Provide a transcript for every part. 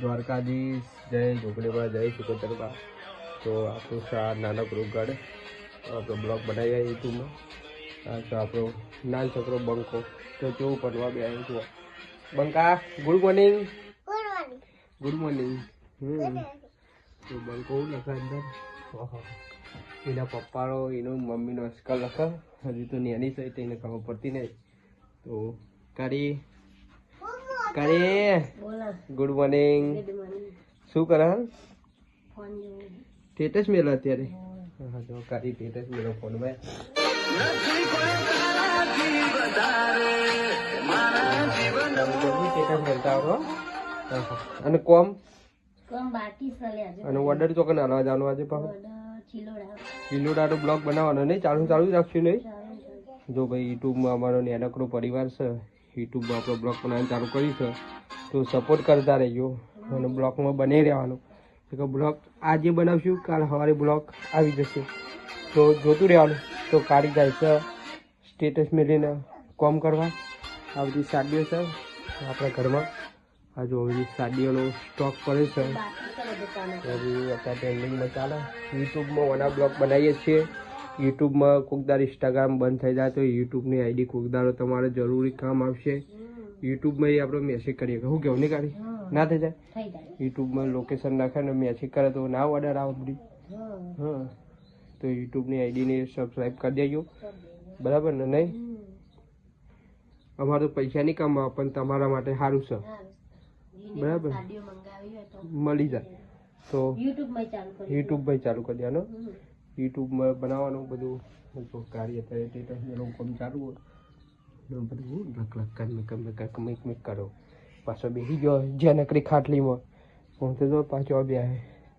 દ્વારકાધીશ જય જોગણીમાં જય સુકતરબા તો આપણું શા નાનકડું ગઢ આપણો બ્લોગ બનાવી યુટ્યુબમાં આ તો આપણો નાન છોકરો બંકો. તો કેવું પડવા બે આવ્યું છું બંકા ગુડ મોર્નિંગ. Good morning. હમ. તો બંકો લખા અંદર? ઓહો. એના પપ્પાનો એનો મમ્મીનો અસ્કર લખે. હજી તો નેની છે તો એને ખબર પડતી નહીં. તો કરી. કરી ગુડ મોર્નિંગ શું કરે સ્ટેટસ મેલો અત્યારે? હા જો કાઢી સ્ટેટસ મેલો ફોનમાં. અને કોમ? અને ઓર્ડર ચોકન હાલવા જવાનું આજે પાછું? ઓર્ડર ચીલોડા. બ્લોગ બનાવવાનો નહીં? ચાલુ ચાલુ જ રાખશું નહીં. જો ભાઈ યુટ્યુબમાં અમારો નેનકડો પરિવાર છે. યુટ્યુબમાં આપણો બ્લોગ બનાવવાનું ચાલુ કર્યું છે. તો સપોર્ટ કરતા રહેજો અને બ્લોગમાં બની રહેવાનું. કે બ્લોગ આજે બનાવશું કાલ સવારે બ્લોગ આવી જશે. તો જોતું રહેવાનું. તો કાઢી જાય છે. સ્ટેટસ મેળવીને કોમ કરવા. આ બધી સાડીઓ છે. આપણા ઘરમાં. આ જો બધી સાડીઓનો સ્ટોક પડે છે. અત્યારે ટ્રેન્ડિંગમાં ચાલે. યુટ્યુબમાં ઓના બ્લોગ બનાવીએ છીએ. યુટ્યુબમાં કોકદાર ઇન્સ્ટાગ્રામ બંધ થઈ જાય તો યુટ્યુબની આઈડી કોકદારો તમારે જરૂરી કામ આવશે યુટ્યુબમાં એ આપણે મેસેજ કરીએ શું હું કેવું? નહીં કાઢી ના થઈ જાય? યુટ્યુબમાં લોકેશન નાખે ને મેસેજ કરે તો ના ઓર્ડર આવે બધી હા. તો યુટ્યુબની આઈડીને સબસ્ક્રાઈબ કરી દેજો. બરાબર ને? નહીં. અમારે તો પૈસા નહીં કમાવા પણ તમારા માટે સારું છે. બરાબર. મળી જાય. તો કરી યુટ્યુબમાં ચાલુ કરી દેવાનું. યુટ્યુબમાં બનાવવાનું બધું કાર્ય કરે તે એનું કામ ચાલુ હોય. બધું લખ લખ કર મીક મેક મેક મેક કરો. પાછો બેસી ગયો જ્યાં નકરી ખાટલીમાં. હું તો જો પાછો બે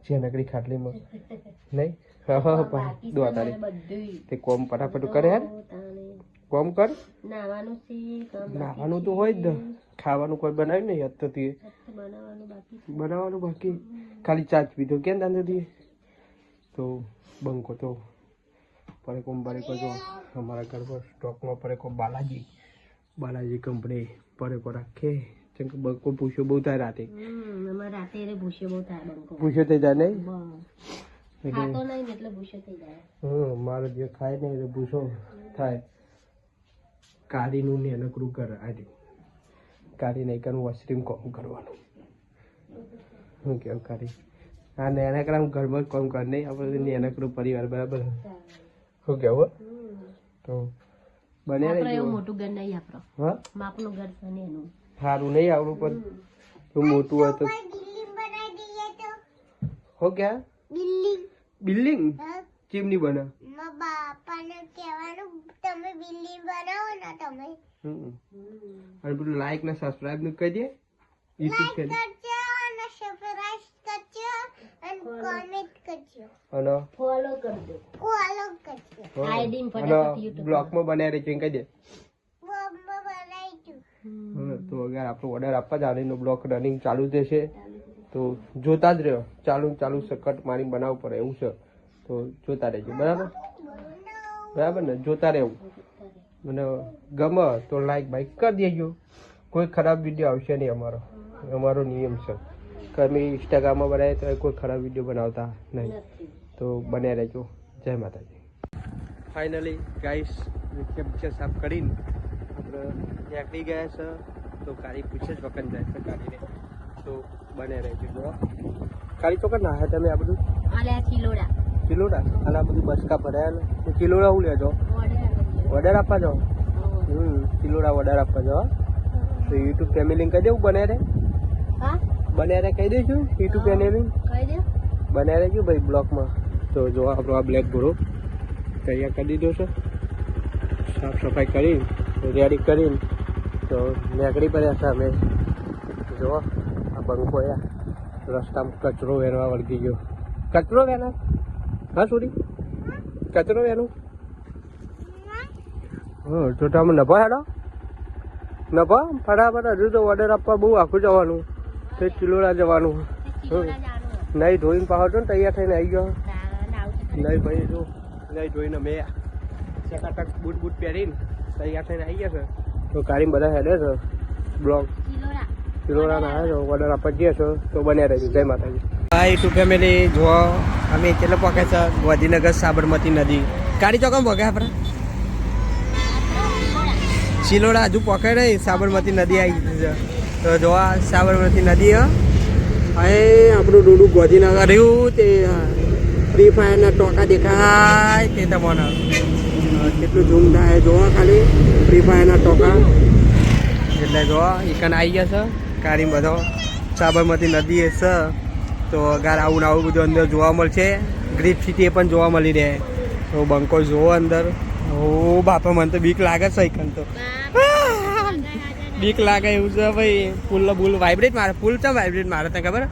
જ્યાં નકરી ખાટલીમાં. નહીં? હા હા ભાઈ દો મારે તે કોમ ફટાફટ કરે યાર કોમ કર. નાવાનું તો હોય જ. ખાવાનું કોઈ બનાવ્યું નહીં યાદ તો. બનાવવાનું બાકી ખાલી ચાચ પીધો. કેમ દાંતો તો બંકો તો પરેકો પરેકો જો અમારા ઘરમાં સ્ટોકમાં પરેકો બાલાજી. બાલાજી કંપની પરેકો રાખે. જેમ કે બંકો પૂછ્યો બહુ થાય રાતે. રાતે રે ભૂસ્યો બહુ થાય બંકો. પૂછ્યો થઈ જાય નહીં? એટલે ખાતો નહીં એટલે ભૂસ્યો થઈ જાય. હમ મારો જે ખાય ને એટલે ભૂસો થાય. કારીનું ને નકરું કર આજે. કારી નહીં કરવું વોશરૂમ કોમ કરવાનું. શું કેવું કારી હા નેના એના હું ઘરમાં જ કોમ કર નહીં આપણે નાનકડું પરિવાર બરાબર? શું કેવું. તો બને આપણે એવું મોટું ઘર નહીં આપણો હા? માપનું ઘર છે ને એનું. સારું નહીં આવડું પણ જો મોટું હોય તો હો ક્યાં? બિલ્ડિંગ. ચીમની બને? બાપાને કહેવાનું તમે બિલ્ડિંગ બનાવો ને તમે. હમ. અને પેલું લાઈક ને સબસ્ક્રાઇબનું કહી દે. યુટ્યુબ ચેનલ કરજો અને સબસ્ક્રાઇબ કરજો. કરજો. ફોલો કરજો. ફોલો કરજો. ID ફટાફટ અને YouTube. બ્લોકમાં બનાવી રહી છે કહી દે. તો અગર આપણો ઓર્ડર આપવા જ આવીનો બ્લોક રનિંગ ચાલુ જ રહેશે. તો જોતા જ રહ્યો. ચાલુ ચાલુ સકટ મારી બનાવવું પડે એવું છે. તો જોતા રહેજો બરાબર? બરાબર ને? જોતા રહેવું. મને ગમે તો લાઈક બાઈક કરી દેજો. કોઈ ખરાબ વીડિયો આવશે નહીં અમારો. અમારો નિયમ છે. અમે ઇન્સ્ટાગ્રામમાં બનાવીએ તો કોઈ ખરાબ વીડિયો બનાવતા નહીં. તો બન્યા રહેજો. જય માતાજી. ફાઇનલી ગાઈસ રિક્ષા બિક્ષા સાફ કરીને આપણે નીકળી ગયા છે. તો કાળી પૂછે જ વખત જાય છે કાળીને. તો બન્યા રહેજો. કાળી ચોક્કસ ના તમે આ બધું? કિલોડા કિલોડા અને આ બધું બસકા ભરાયા કિલોડા હું લેજો? ઓર્ડર આપવા જાઓ? હમ કિલોડા ઓર્ડર આપવા જાઓ તો યુટ્યુબ ફેમિલી કહી દેવું બને રહે. હા? બને કહી દઈશું યુટ્યુબ દે. બનાવી રહેજો ભાઈ બ્લોકમાં. તો જો આપણો આ બ્લેક ઘોડો તૈયાર કરી દીધો છે. સાફ સફાઈ કરી રેડી કરીને. તો નીકળી પડ્યા છે અમે જો આ બંકો રસ્તામાં કચરો વેરવા વળગી ગયો. કચરો વેના? હા સોરી કચરો વેનો? હા તો તમે નભા હેડો. નભા ફટાફટ હજુ તો ઓર્ડર આપવા બહુ આખું જવાનું. તે ચિલોડા જવાનું. નહીં ધોઈને પાછો ને તૈયાર થઈને આવી ગયો. નહીં ભાઈ જો નહીં ધોઈને મેં ચકાટક બૂટ બૂટ પહેરીને તૈયાર થઈને આવી ગયા છે. તો કાઢીને બધા હેડે છે. બ્લોગ. ચિલોડા ચિલોડાના આવે છો. ઓર્ડર આપવા જઈએ છો. તો બન્યા રહેજો. જય માતાજી. હા ટુ ફેમિલી જો અમે કેટલે પહોંચે છે? ગાંધીનગર સાબરમતી નદી. ગાડી ચોકમ પગે આપણે? ચિલોડા હજુ પકડે નહીં. સાબરમતી નદી આવી ગઈ છે. તો જોવા, સાબરમતી નદી અહીં આપણું ડોડું ગોધીનગર રહ્યું, તે ફ્રી ફાયરના ટોકા દેખાય તે તમને. કેટલું ઝૂમ થાય જોવા ખાલી ફ્રી ફાયરના ટોકા. એટલે જો એકન આવી ગયા છે કારી બધો. સાબરમતી નદી એ છે, તો અગર આવું આવું બધું અંદર જોવા મળશે. ગ્રીપ સિટી એ પણ જોવા મળી રહે. તો બંકો જોવો અંદર. ઓ બાપા, મને તો બીક લાગે છે એકન તો. બીક લાગે એવું છે ભાઈ. પુલ બુલ વાઇબ્રેટ મારે પુલ તો વાઇબ્રેટ મારે તને ખબર?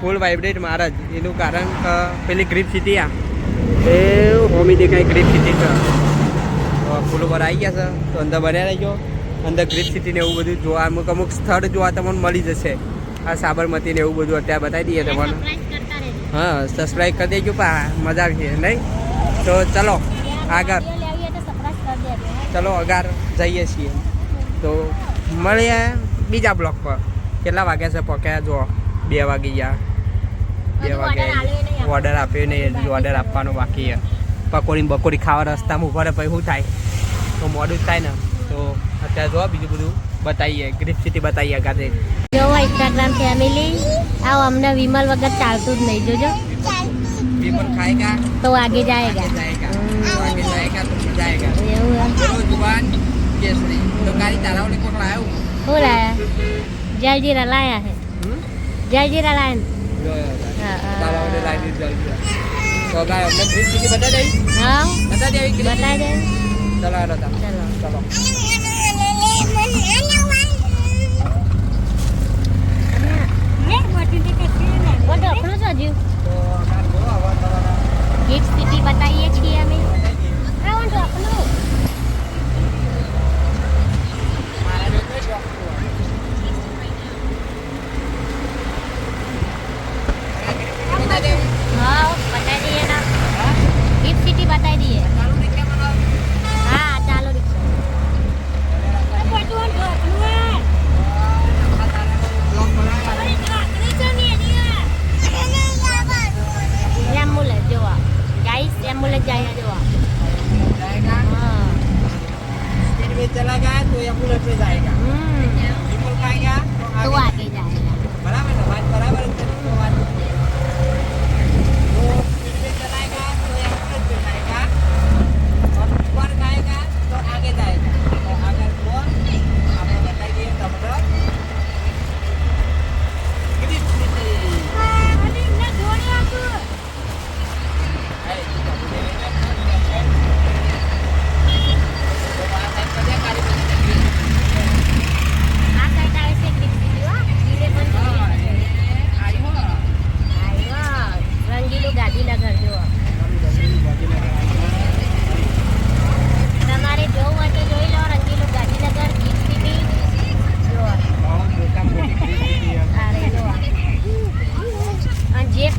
પુલ વાઇબ્રેટ મારે જ. એનું કારણ કે પેલી ગ્રીપ સિટી આ. એ હોમી દેખાય ગ્રીપ સિટી છે. તો પુલ ઉપર આવી ગયા છે. તો અંદર બન્યા ગયો અંદર ગ્રીપ સિટીને એવું બધું જોવા અમુક અમુક સ્થળ જોવા તમને મળી જશે. આ સાબરમતી ને એવું બધું અત્યારે બતાવી દઈએ તમને. હા સબસ્ક્રાઈબ કરી દેજો પા. મજા આવશે નહીં? તો ચલો આગળ. ચલો અગાર જઈએ છીએ. તો મળીએ બીજા બ્લોક પર. કેટલા વાગ્યા છે પક્યા જો બે વાગી ગયા. બે વાગે ઓર્ડર આપ્યો ને હજુ ઓર્ડર આપવાનો બાકી છે. પકોડી બકોડી ખાવા રસ્તામાં ઊભા રહે પછી શું થાય? તો મોડું થાય ને. તો અત્યારે જો બીજું બધું બતાવીએ. ગ્રીપ સિટી બતાવીએ કાતે જોવો ઇન્સ્ટાગ્રામ ફેમિલી આવો અમને વિમલ વગર ચાલતું જ નહીં. જોજો. વિમલ ખાएगा તો આગે જાયેગા. આગે આગે જાયેગા તો જાયેગા. એવું કેસરી તો કાલી તારા ઓલે કોક લાયો હું. લાયા? જલજીરા હા બતા દે. ચલો આરો તા ચલો સિટી બતાવીએ છીએ અમે. बता दे હા બતાવી દઈએ ના ગિફ્ટ સિટી બતાવી દઈએ चालू ने क्या बना હા ચાલો રિક્ષા ब्लॉग बनाया એમ્બ્યુલન્સ જોવા ગાઈસ એમ્બ્યુલન્સ જાય જોવા जाएगा હા स्पीड में चला गया तो एम्बुलेंस में जाएगा હમ निकल पाएगा तो તો आगे આગે જાય बराबर ना बात बराबर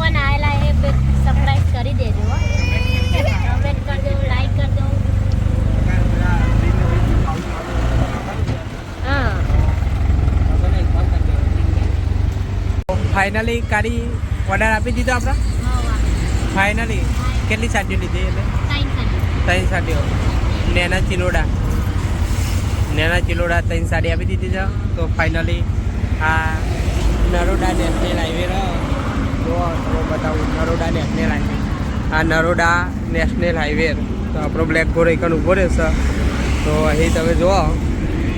પણ આવેલા એ સરપ્રાઈઝ કરી દેજો કમેન્ટ કમેન્ટ દો લાઈક કરજો હા. ફાઇનલી કાઢી ઓર્ડર આપી દીધો આપણે? ફાઇનલી કેટલી સાડીઓ લીધી એટલે ત્રણ સાડીઓ. નેના ચિલોડા. નેના ચિલોડા ત્રણ સાડી આપી દીધી છે. તો ફાઇનલી આ નરોડા નેશનલ હાઈવે જો તમે બતાવું નરોડા નેશનલ હાઈવે આ નરોડા નેશનલ હાઈવે તો આપણો બ્લેક ઘોર એકન ઊભો રહેશે. તો અહીં તમે જુઓ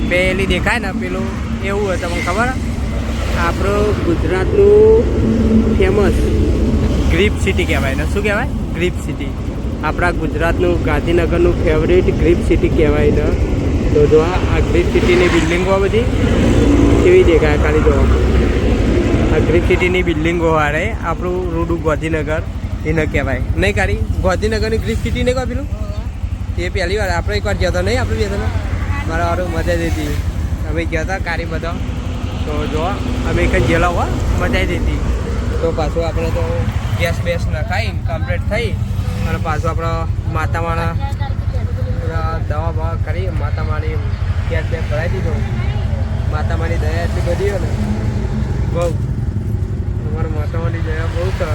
પેલી દેખાય ને પેલું, એવું હોય તમને ખબર? આપણું ગુજરાતનું ફેમસ ગ્રીપ સિટી કહેવાય. ને શું કહેવાય? ગ્રીપ સિટી આપણા ગુજરાતનું ગાંધીનગરનું ફેવરેટ ગ્રીપ સિટી કહેવાય ને. તો જો આ ગ્રીપ સિટીની બિલ્ડિંગો બધી કેવી દેખાય ખાલી જો સિટીની બિલ્ડિંગો વાળે આપણું રૂડું ગાંધીનગર, એને કહેવાય. નહીં કાઢી ગાંધીનગરની ગ્રીફ સિટી નહીં કહો પેલું એ પહેલી વાર. આપણે એકવાર ગયા હતા નહીં? આપણે ગયા મારા વાળું મજા દેતી અમે ગયા હતા કારી બધા. તો જો, અમે એક જ ગયેલા હો, મજા દેતી તો પાછું આપણે તો ગેસ બેસ નખાઈ કમ્પ્લીટ થઈ. અને પાછું આપણે માતામાના દવા બવા કરી, માતામાની ગેસ બેસ ભરાઈ દીધો. માતામાની દયા એટલી બધી હોય ને. બહુ. અમારા માતાવાળી જયા બહુ છે.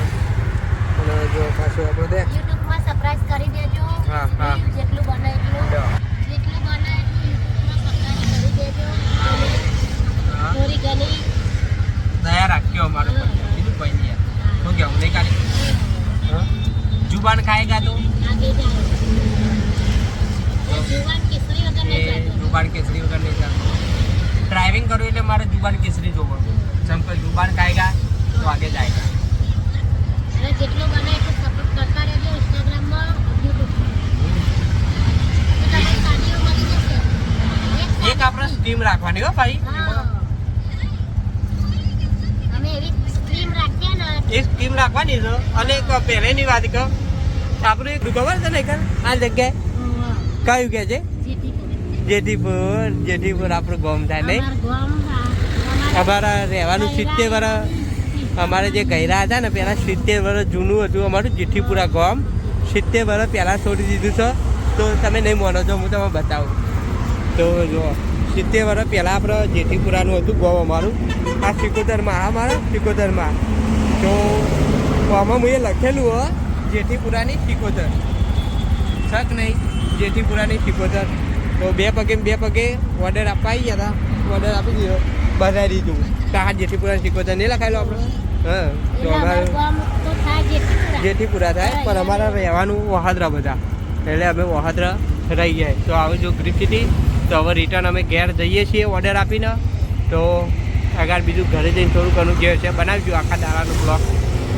અને જો પાછું આપણે દે. યુટ્યુબમાં સરપ્રાઈઝ કરી દેજો. હા, હા. જેટલું બને એટલું. જેટલું બને એટલું યુટ્યુબમાં કરી દેજો. હા. થોડી ઘણી દયા રાખ્યો અમારો પર. બીજું કોઈ નહીં યાર. શું કહેવું નહીં કાલે હા? જુબાન ખાએગા તો આગે જાય જુવાન કેસરી વગર એ નહીં ચાલતો જુબાન કેસરી વગર નહીં ચાલતું ડ્રાઇવિંગ કરવું એટલે મારે જુબાન કેસરી જોવું જેમ કે જુબાન ખાएगा તો આગે જાયગા હવે જેટલું બને એટલું સપોર્ટ કરતા રહેજો ઇન્સ્ટાગ્રામમાં યુટ્યુબમાં તો તમને સાડીઓ મળી જશે એક આપણે સ્ટીમ રાખવાની હો ભાઈ. અમે એવી સ્ક્રીમ રાખીએ ને. એક સ્ટીમ રાખવાની છે. અને એક પહેલેની વાત કહો. આપણું એક ખબર છે ને આ જગ્યાએ? કયું કે છે? જેઠીપુર. જેઠીપુર. આપણું ગોમ થાય નહીં? અમારા રહેવાનું સિત્તેર વર્ષ અમારે જે ગયરા હતા ને, પહેલાં સિત્તેર વર્ષ જૂનું હતું, અમારું જીઠીપુરા ગામ. સિત્તેર વર્ષ પહેલાં છોડી દીધું છે. તો તમે નહીં માનો છો, હું તમને બતાવું. તો જો, સિત્તેર વર્ષ પહેલાં આપણે જેઠીપુરાનું હતું ગામ અમારું. આ સિકોતરમાં આ મારા સિકોતરમાં તો આમાં મેં લખેલું, હો, જેઠીપુરાની સિકોતર શક નહીં, જેઠીપુરાની સિકોતર તો બે પગે બે પગે ઓર્ડર આપવા ગયા હતા. ઓર્ડર આપી દીધો. બધાઈ દીધું. તો આ જેઠીપુરાની સિકોતર નહીં લખાયેલો આપણે? હા જેઠીપુરા થાય પણ અમારે રહેવાનું વહાદરા બધા. એટલે અમે વહાદરા રહી ગયા. તો હવે જો ગ્રીપ સિટી તો હવે રિટર્ન અમે ઘેર જઈએ છીએ ઓર્ડર આપીને. તો આગળ બીજું ઘરે જઈને થોડું ઘણું જે છે બનાવજો આખા દાડાનો બ્લોક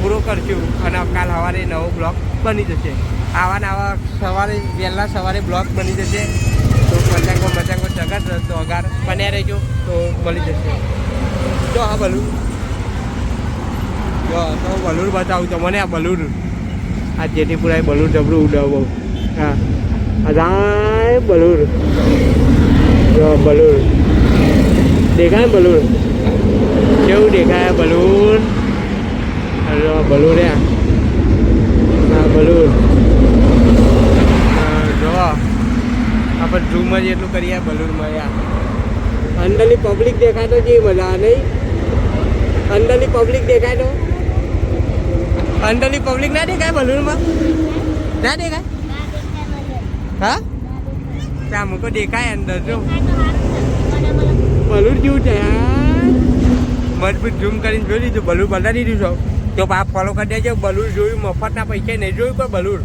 પૂરો કરશું અને કાલ સવારે નવો બ્લોક બની જશે. આવા આવા સવારે વહેલા સવારે બ્લોક બની જશે. તો પતંગો મતંગો ચગત તો અગાર બન્યા રહેજો તો મળી જશે. તો હા ભલું તો બલૂર બતાવું તમને આ બલૂર. આ જેટીપુરા બલૂર જબરું ઉડાવો હા. અદાય બલૂર. બલૂર. દેખાય બલૂર? કેવું દેખાય બલૂર? બલૂર હા બલૂર. જો. આપણે ઝૂમમાં જેટલું કરીએ બલૂરમાં યાર અંદરની પબ્લિક દેખાય તો જે મજા નહીં? અંદરની પબ્લિક દેખાય તો? અંદરની પબ્લિક ના દેખાય બલૂનમાં ના દેખાય? હા? ત્યાં મૂકો દેખાય અંદર, જો. બલૂન જેવું છે મજબૂત ઝૂમ કરીને જોઈ લીધું બલૂન બધા દીધું છો. તો આ ફોલો કરી દેજો બલૂન જોયું મફતના પૈસા નહીં જોયું કોઈ બલૂન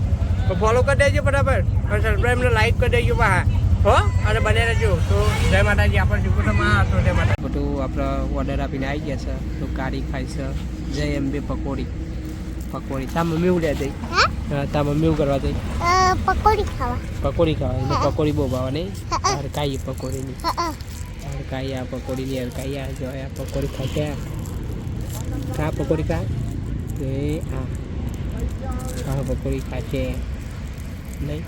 તો ફોલો કરી દેજો બરાબર અને સબસ્ક્રાઈબ ને લાઈક કરી દેજો હા હો? અને બને રહેજો. તો જય માતાજી, આપણે જુકુટમાં હતો, જય માતા બધું આપણે ઓર્ડર આપીને આવી ગયા છે. તો કાળી ખાઈ છે. જય અંબે પકોડી. પકોડી. તા મમ્મી ઉડ્યા જઈ હા તા મમ્મી એવું કરવા જઈ પકોડી ખાવા. પકોડી ખાવા. એને પકોડી બહુ ભાવે નહીં? હા. અરે કાંઈ પકોડીની. અરકાઈ આ પકોડીની અરકાઈ આ જો આ પકોડી ખાશે ખા પકોડી કા એ આ. આ પકોડી ખાશે નહીં?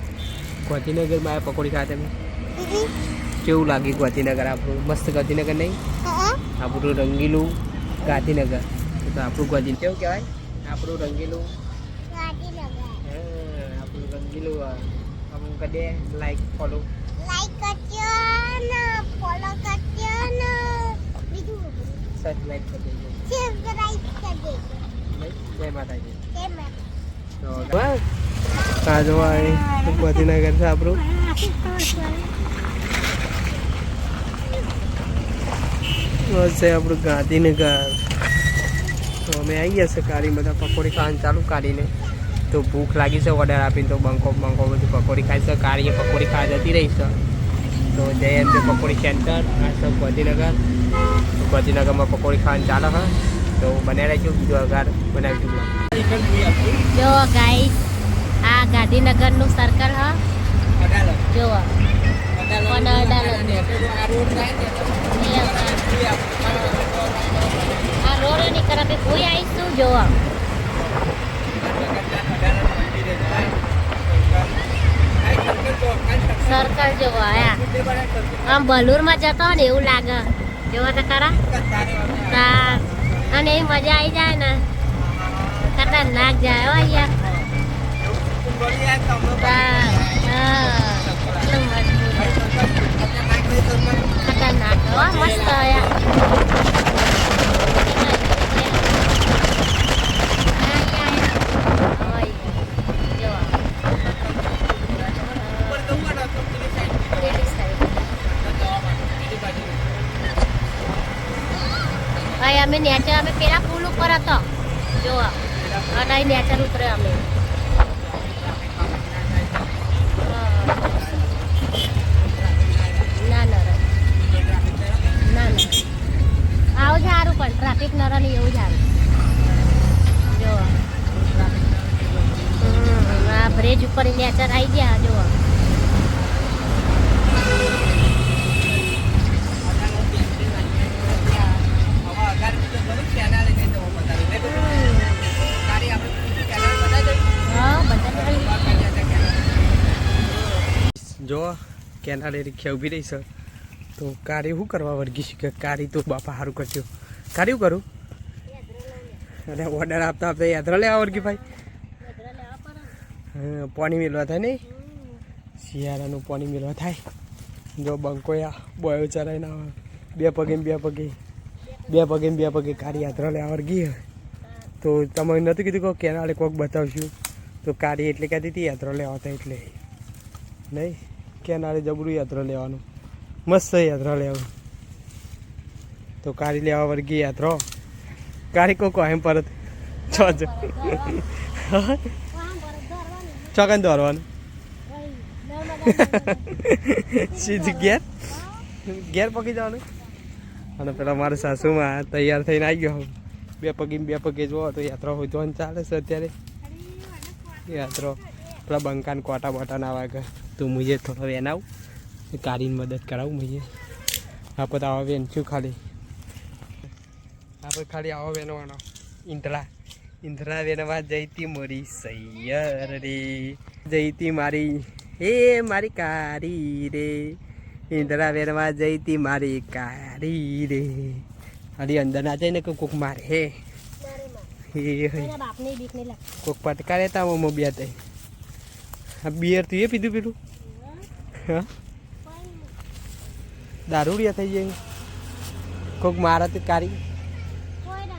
ગાંધીનગરમાં આ પકોડી ખાતે તમે? કેવું લાગ્યું ગાંધીનગર આપણું? મસ્ત ગાંધીનગર નહીં? આપણું રંગીલું ગાંધીનગર. તો આપણું ગાંધી કેવું કહેવાય? આપણું રંગીલું. હા, આપણું રંગીલું અમુક કદે લાઈક ફોલો લાઈક કરજો ને ફોલો કરજો ને. બીજું સબસ્ક્રાઈબ કરી? દેજો. સબસ્ક્રાઇબ કરી દેજો? જય માતાજી. જય માતા તો આ જોવા ગાંધીનગર છે આપણું. છે આપણું ગાંધીનગર. તો અમે આવી ગયા છે કાઢી બધા પકોડી ખાવાનું ચાલુ કાઢીને. તો ભૂખ લાગી છે ઓર્ડર આપીને તો બંકો બંકો બધું પકોડી ખાઈ છે. કાઢીએ પકોડી ખાવા જતી રહી છે. તો જય એમ પકોડી સેન્ટર આ છે ગાંધીનગર. તો ગાંધીનગરમાં પકોડી ખાવાનું ચાલે હા તો બને રહેજો બીજો અગાર દઉં જો ગાઈસ આ ગાંધીનગરનું સર્કલ હ. જો. અડાલત રોડની કરપે કોઈ આવીશું જોવા. સર્કલ જોવા આયા. આમ બલુરમાં જતો ને એવું લાગે. જોવા તો ખરા? તા અને એ મજા આવી જાય ને. ખતરનાક જાય હો મજબૂત. ખતરનાક હો, મસ્ત ભાઈ અમે નેચર અમે પેલા પુલ ઉપર હતો. જો અને નેચર ઉતરે અમે. કેનાલે રિક્ષા ઊભી રહી છે તો કારે શું કરવા વળગી છે કે કારી તો બાપા સારું કરજો. કારી કરું? અને ઓર્ડર આપતા આપતા યાત્રા લેવા વળગી ભાઈ. પાણી મેળવા થાય નહીં? શિયાળાનું પાણી મેળવા થાય. જો બંકોયા બોયો ચરાય ના બે પગે બે પગે. બે પગે બે પગે કારી યાત્રા લેવા વળગી તો તમે નહોતું કીધું કે કેનાળે કોક બતાવશું? તો કારી એટલે કહેતી હતી? યાત્રા લેવા હતા એટલે. નહીં? કેનારે જબરું યાત્રા લેવાનું. મસ્ત યાત્રા લેવાનું. તો કારી લેવા વર્ગી યાત્રા કારી કોકો એમ પરત. છ જ. ચોકન દોરવાનું. સીધી ઘેર? ઘેર પકી જવાનું? અને પેલા મારા સાસુમાં તૈયાર થઈને આવી ગયો. બે પગી બે પગે જોવો તો યાત્રા હોય તો ચાલે છે અત્યારે. યાત્રા પેલા બંકાન કોટા બોટા ના વાગે તો મુજે થોડો વેન આવું કારીને મદદ કરાવું મુજે આપણે તો આવા વેન છું ખાલી? આપણે ખાલી આવા વેનવાનો. ઇન્દ્રા. ઇન્દ્રા વેનવા જઈતી મોરી સૈયર રે. જઈતી મારી હે મારી કારી રે. ઇન્દ્રા વેનવા જઈતી મારી કારી રે. ખાલી અંદર ના જઈને કે કોક મારે હે. કોક પટકારે તા મો બે તે આ બિયર તું એ પીધું પેલું? દારૂડિયા થઈ જાય. કોક મારા તે કારી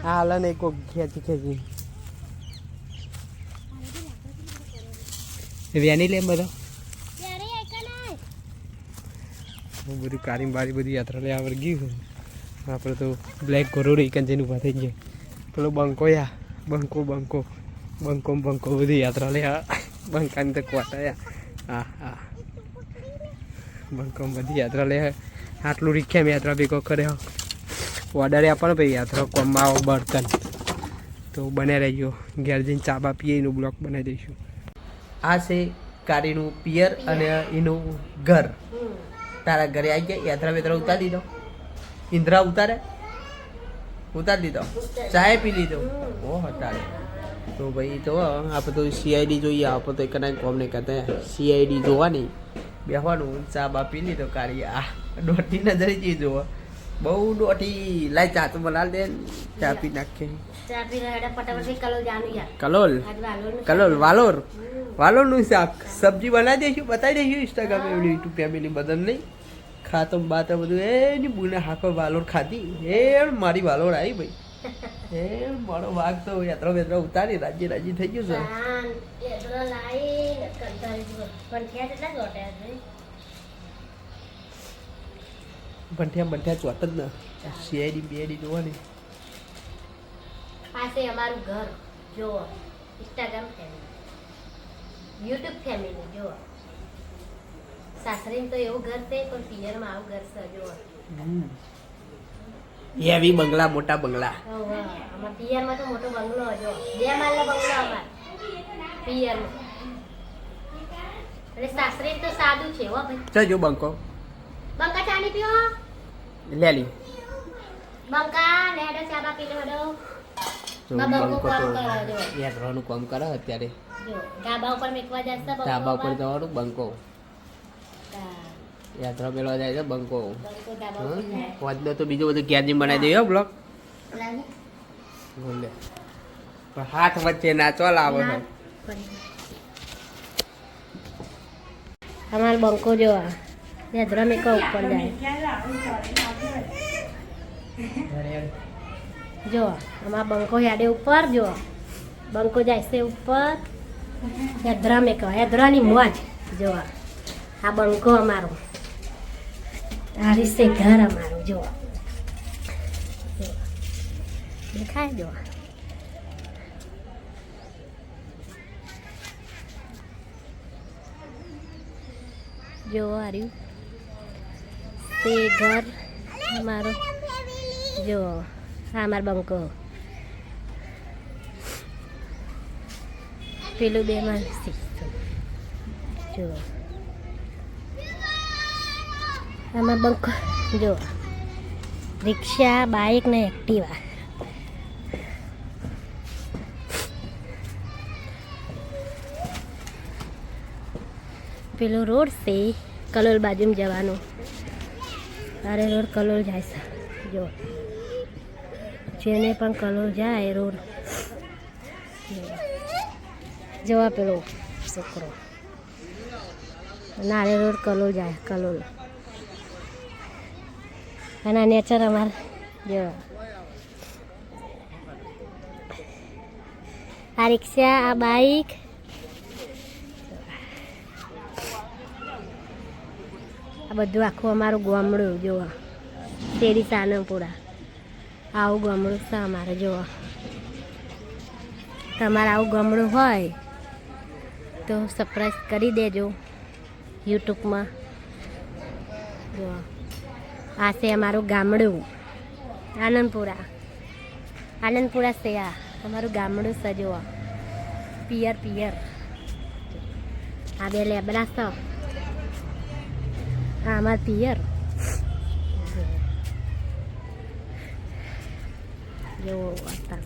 હા હાલ નહીં કોક ખેંચી ખેંચી. વેની લે બધો હું બધું કારી બારી બધી યાત્રા લે આવડ ગયું આપણે તો બ્લેક ગરોડ રહી જઈને ઊભા થઈ ગયા. પેલો બંકો યા. બંકો બંકો. બંકો બંકો બધી યાત્રા લે બંકાની તો કોટાયા હા હા. બંકો બધી યાત્રા લે આટલું રીક્ષામાં યાત્રા ભેગો કર્યો. ઓર્ડર આપવાનો ભાઈ યાત્રા કોમમાં બર્તન તો બને રહીયો ઘેર જઈને ચાબા પીએ, એનું બ્લોક બનાવી દઈશું. આ છે કારીનું પિયર અને એનું ઘર. તારા ઘરે આવી ગયા? યાત્રા વેત્રા ઉતારી દીધો? ઇન્દ્રા ઉતારે? ઉતારી દીધો? ચાય પી લીધો? ઓ હટાડે. તો ભાઈ તો આપણે તો સીઆઈડી જોઈએ. આપણે તો એક કોમ નહીં કરતા સીઆઈડી જોવાની. બેસવાનું ચા બા પી લીધો કાળી આ દોઢી નજરે ચી જુઓ બહુ દોઢી લાઈ ચા તો બનાવ દે ચા પી યાર. કલોલ? કલોલ વાલોર? વાલોરનું શાક. સબ્જી બનાવી દઈશું બતાવી દઈશું ઇન્સ્ટાગ્રામ એવડી યુટ્યુબ ફેમિલી બદલ નહીં. ખાતો બાતો બધું એની બુને બુના હાકો વાલોર ખાધી. એ મારી વાલોર આવી ભાઈ. એ મારો વાઘ તો યાત્રા વેત્રા ઉતારી રાજી રાજી થઈ ગયું છે. છે? બંઠિયા ચોટ જ ને. સીઆઈડી બીઆઈડી જોવાની. પાસે અમારું ઘર જોવો ઇન્સ્ટાગ્રામ ફેમિલી યુટ્યુબ ફેમિલી જુઓ. સાસરીને તો એવું ઘર છે પણ પિયરમાં આવું ઘર છે જોવો એવી બંગલા મોટા બંગલા. અમાર પિયરમાં તો મોટો બંગલો જો બે માળનો બંગલો અમાર પિયરમાં. એટલે સાસરે તો સાદું છે હો ભાઈ. ચાલ જો બંકો. બંકા ચાની પીઓ લે લી. બંકા લેડો ચા બા પી લો હેડો. તો આ બંકો બંકો કામ કરે જો. યાત્રાનું કામ કરે અત્યારે. જો ઉપર મેકવા જશે બંકો ધાબા ઉપર જવાનું બંકો. યાત્રા પેલા જાય છે બંકો. વાંચનો તો બીજું બધું ગેરજી બનાવી દઈએ બ્લોક. બોલે પણ હાથ વચ્ચે નાચવા લાવો છો અમાર બંકો જોવા. આ મેકો ઉપર જાય. જો, અમારા બંકો હેડે ઉપર, જો. બંકો જાય છે ઉપર. યાદ્રા મેકો યાદ્રાની મોજ, જો. આ બંકો અમારો. આ રીતે ઘર અમારું, જો. દેખાય, જો. જો આર્યું તે ઘર અમારો જો આ મારો બંકો. પેલું બે માં જો. આમાં બંકો. જો. રિક્ષા બાઇક ને એક્ટિવા. પેલો રોડ છે, કલોલ બાજુમાં જવાનું. અરે રોડ કલોલ જાય છે. જો. જેને પણ કલોલ જાય રોડ. જવા પેલો છોકરો. નારે રોડ કલોલ જાય, કલોલ. અને નેચર અમાર, જો. આ રિક્ષા, આ બાઈક બધું આખું અમારું ગામડું, જોવા. શેરી સાનમપુરા આવું ગામડું છે અમારે, જોવા. તમારે આવું ગામડું હોય તો સરપ્રાઈઝ કરી દેજો યુટ્યુબમાં. જો આ છે અમારું ગામડું, આનંદપુરા. આનંદપુરા છે આ. અમારું ગામડું છે, જોવા. પિયર પિયર. આ બે લેબરા છે. આ અમાર પિયર જો હતા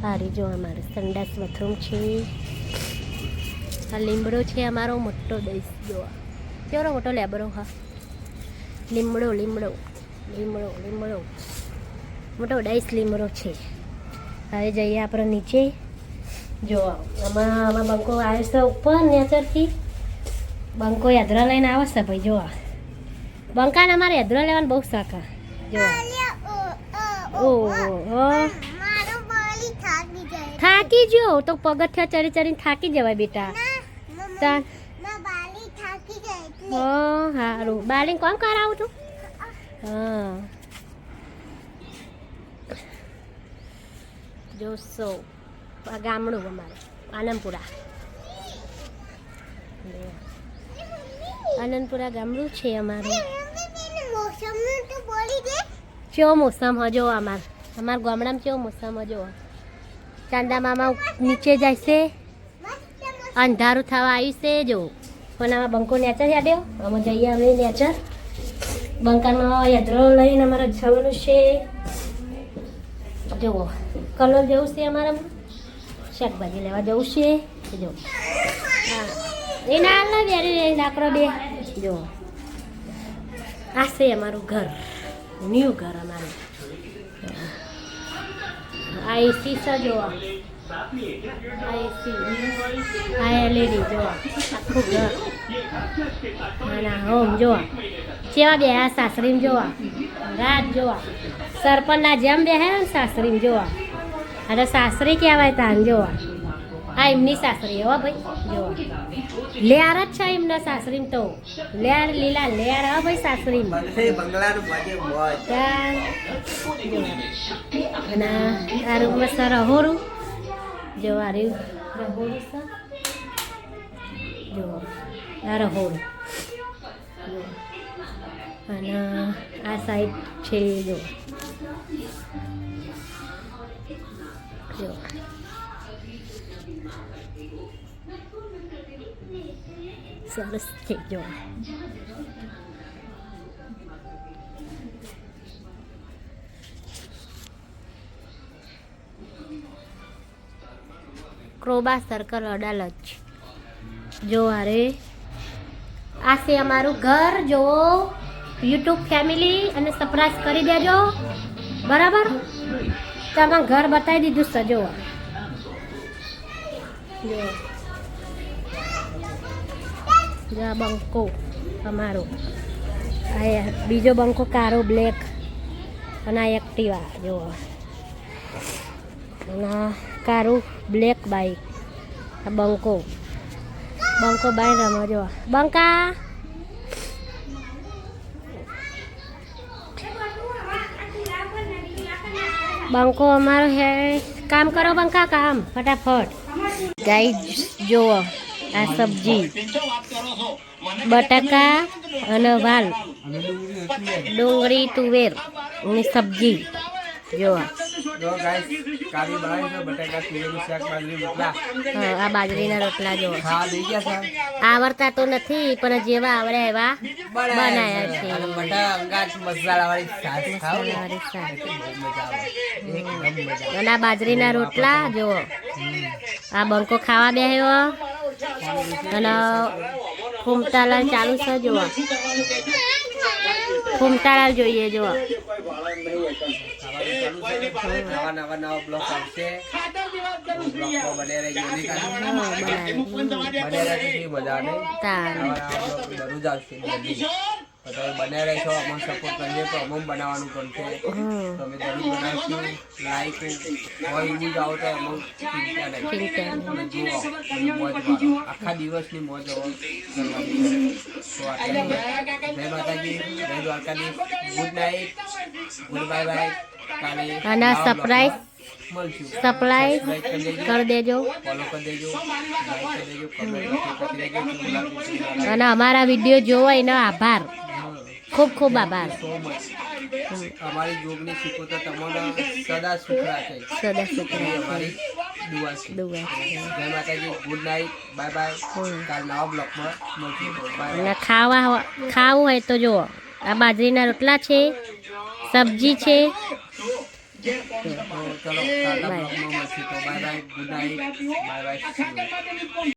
સારી જો અમારે સંડાસ બાથરૂમ છે આ લીમડો છે અમારો મોટો દઈશ જો કેવડો મોટો લેબરો હા લીમડો લીમડો લીમડો લીમડો. મોટો ડાઈસ લીમડો છે. હવે જઈએ આપણે નીચે. જો આમાં આમાં બંકો આવે છે ઉપર નેચરથી. બંકો યાદરા લઈને આવે છે ભાઈ જો બંકાને અમારે યાદરા લેવાનું બહુ શોખ. જો. ઓહો થાકી જાય. જો તો પગથિયા ચડી ચડીને થાકી જવાય બેટા. તા ના બાલી થાકી જાય એટલે હો સારું બાલિંગ કોણ કરાવું છું હા જોશો આ ગામડું અમારું આનંદપુરા આનંદપુરા ગામડું છે અમારું કેવો મોસમ હજો અમાર અમાર ગામડામાં કેવો મોસમ હજો ચાંદા મામા નીચે જાય છે અંધારું થવા આવ્યું છે જો પણ આમાં બંકો નેચર યાડ્યો આમાં જઈએ અમે નેચર. બંકામાં યાદરો લઈને અમારે જવાનું છે. જુઓ, કલર જેવું છે અમારામાં. શાકભાજી લેવા જવું છે. જો એ ના લે બેરી લાકડો બે. જો આ છે અમારું ઘર. ન્યૂ ઘર અમારું. આ એસી છે જોવા આ એલઈડી જોવા આખું ઘર જોવા રાત જોવા સરપંચના જેમ બે હે સાસરી કહેવાય તાન જોવા આ એમની સાસરી હો ભાઈ જોવા લેર જ છે એમના સાસરીમ તો લેર લીલા લેર હો ભાઈ સાસરીમ જો. અને આ સર રહોરું જો આ રહ્યું રહોરું છે જો આ રહોરું જો. અને આ સાઈડ છે જો જો સરસ છે જો ક્રોબા સર્કલ અડાલજ. જો અરે, આ છે અમારું ઘર. જોવો યુટ્યુબ ફેમિલી અને સપ્રાઈઝ કરી દેજો. બરાબર? તમારું ઘર બતાવી દીધું સજો જો જો બંકો અમારો. આ બીજો બંકો કારો બ્લેક અને આ એક્ટિવા જો આ કારું બ્લેક બાઈક બંકો. બંકો બાઈ રમો જો. બંકા! બંકો અમારો હે. કામ કરો બંકા, કામ. ફટાફટ. ગાઈ જુઓ આ સબ્જી. બટાકા અને વાલ. ડુંગળી, તુવેર. ની સબ્જી. જુઓ. જો ગાઈસ કાળી બનાવી છે બટાકા તુવેરનું શાક બાજરી રોટલા. હા, આ બાજરીના રોટલા જો ગયા આવડતા તો નથી પણ જેવા આવડે એવા બનાયા છે. અને બધા અંગાત મસાલાવાળી ને, શાક. અને આ બાજરીના રોટલા જુઓ આ બંકો ખાવા બેહ્યો અને ફૂમતાલાલ ચાલુ છે જુઓ ફૂમતાલાલ જોઈએ જુઓ ખાવાનું ચાલુ છે નવા નવા નવા બ્લોગ આવશે. બ્લોકમાં બને રહેજો. નહીં. બને રહેજો બ્લોક દરરોજ આવશે તમે બને રહેશો અમને સપોર્ટ કરજો તો અમને બનાવવાનું પડશે હમ. તો અમે દરરોજ બનાવશું. લાઈક હોય એવું જાઓ તો અમને ચિંતા નહીં. તમે જુઓ આખા દિવસની મોજ હવે કરવાની છે. જય માતાજી. જય Dwarkadhish. Good night good bye bye અને મળશું. સપ્લાય કરી દેજો. અને અમારા વીડિયો જોવો એનો આભાર. ખૂબ ખૂબ આભાર. અમારી જોગની શીખો તો તમારા સદા સુખ રાખે સદા એવી અમારી દુઆ છે. દુઆ જય માતાજી. ગુડ નાઇટ બાય બાય કાલ નવા બ્લોકમાં મળશું. બાય અને ખાવા ખાવું હોય તો જુઓ. આ બાજરીના રોટલા છે. સબ્જી છે.